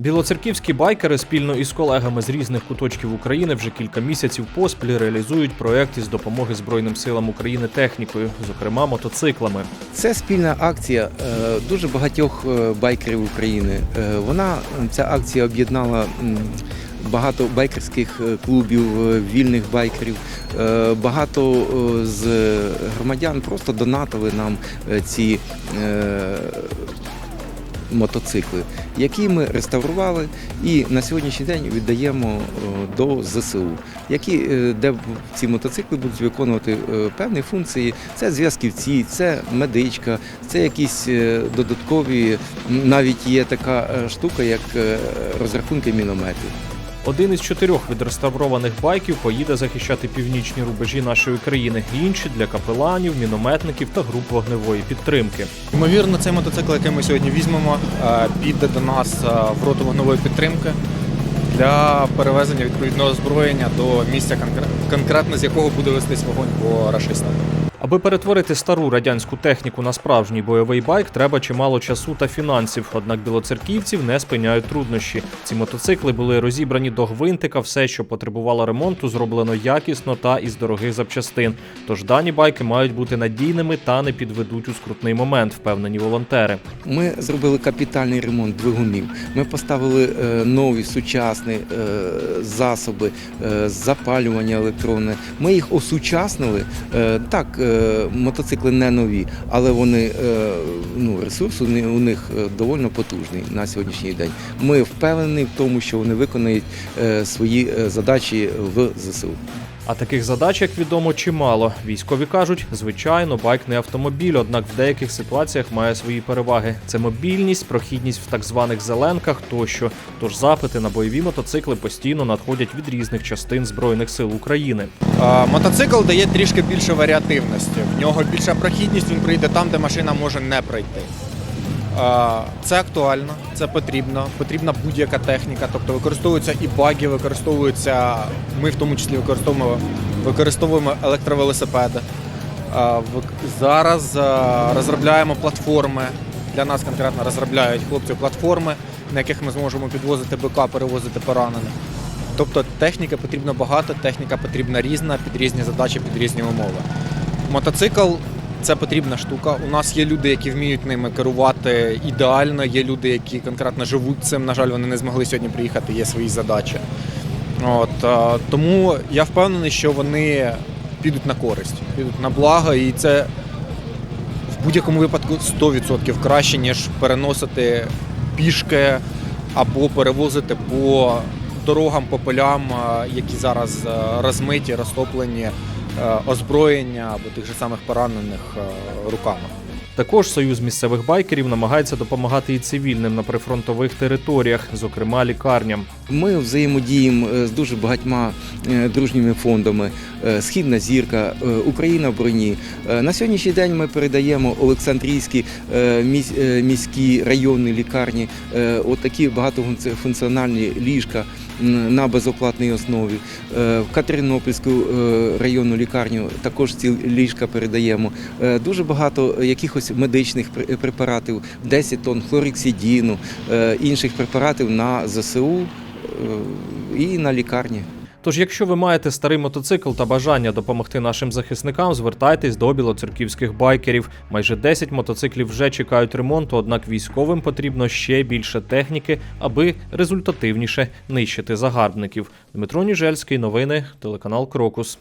Білоцерківські байкери спільно із колегами з різних куточків України вже кілька місяців поспіль реалізують проект із допомоги Збройним силам України технікою, зокрема мотоциклами. Це спільна акція е, дуже багатьох е, байкерів України. Е, Вона ця акція об'єднала багато байкерських клубів, вільних байкерів. Багато з громадян просто донатили нам ці мотоцикли, які ми реставрували і на сьогоднішній день віддаємо е, до ЗСУ, які, е, де ці мотоцикли будуть виконувати е, певні функції. Це зв'язківці, це медичка, це якісь додаткові, навіть є така штука, як розрахунки мінометів. Один із чотирьох відреставрованих байків поїде захищати північні рубежі нашої країни, інші для капеланів, мінометників та груп вогневої підтримки. Ймовірно, цей мотоцикл, який ми сьогодні візьмемо, е, піде до нас е, в роту вогневої підтримки для перевезення відповідного озброєння до місця, конкретно з якого буде вестись вогонь по рашистам. Аби перетворити стару радянську техніку на справжній бойовий байк, треба чимало часу та фінансів. Однак білоцерківців не спиняють труднощі. Ці мотоцикли були розібрані до гвинтика. Все, що потребувало ремонту, зроблено якісно та із дорогих запчастин. Тож дані байки мають бути надійними та не підведуть у скрутний момент, впевнені волонтери. Ми зробили капітальний ремонт двигунів. Ми поставили е, нові сучасні е, засоби, е, запалювання електронне. Ми їх осучаснили. Так, мотоцикли не нові, але вони е, ну, ресурс у них е, доволі потужний на сьогоднішній день. Ми впевнені в тому, що вони виконають е, свої е, задачі в ЗСУ. А таких задач, як відомо, чимало. Військові кажуть, звичайно, байк не автомобіль, однак в деяких ситуаціях має свої переваги. Це мобільність, прохідність в так званих зеленках тощо. Тож запити на бойові мотоцикли постійно надходять від різних частин збройних сил України. Мотоцикл дає трішки більше варіативності. В нього більша прохідність, він прийде там, де машина може не пройти. Це актуально, це потрібно. Потрібна будь-яка техніка. Тобто використовуються і баги, використовуються. Ми в тому числі використовуємо, використовуємо електровелосипеди. Зараз розробляємо платформи. Для нас конкретно розробляють хлопці платформи, на яких ми зможемо підвозити БК, перевозити поранених. Тобто техніки потрібно багато, техніка потрібна різна, під різні задачі, під різні умови. Мотоцикл це потрібна штука. У нас є люди, які вміють ними керувати ідеально. Є люди, які конкретно живуть цим. На жаль, вони не змогли сьогодні приїхати, є свої задачі. От, е, тому я впевнений, що вони підуть на користь, підуть на благо, і це в будь-якому випадку 100% краще, ніж переносити пішки або перевозити по дорогам, по полям, е, які зараз е, розмиті, розтоплені озброєння або тих же самих поранених е, руками. Також союз місцевих байкерів намагається допомагати і цивільним на прифронтових територіях, зокрема лікарням. Ми взаємодіємо е, з дуже багатьма е, дружніми фондами. Е, Східна зірка, е, Україна в броні. Е, На сьогоднішній день ми передаємо Олександрійські е, місь- е, міські районні лікарні е, отакі багатофункціональні ліжка на безоплатній основі. Е, В Катеринопільську е, районну лікарню також ці ліжка передаємо. Е, Дуже багато якихось медичних препаратів, 10 тонн хлорексидіну, інших препаратів на ЗСУ і на лікарні. Тож, якщо ви маєте старий мотоцикл та бажання допомогти нашим захисникам, звертайтесь до білоцерківських байкерів. Майже 10 мотоциклів вже чекають ремонту, однак військовим потрібно ще більше техніки, аби результативніше нищити загарбників. Дмитро Ніжельський, новини, телеканал Крокус.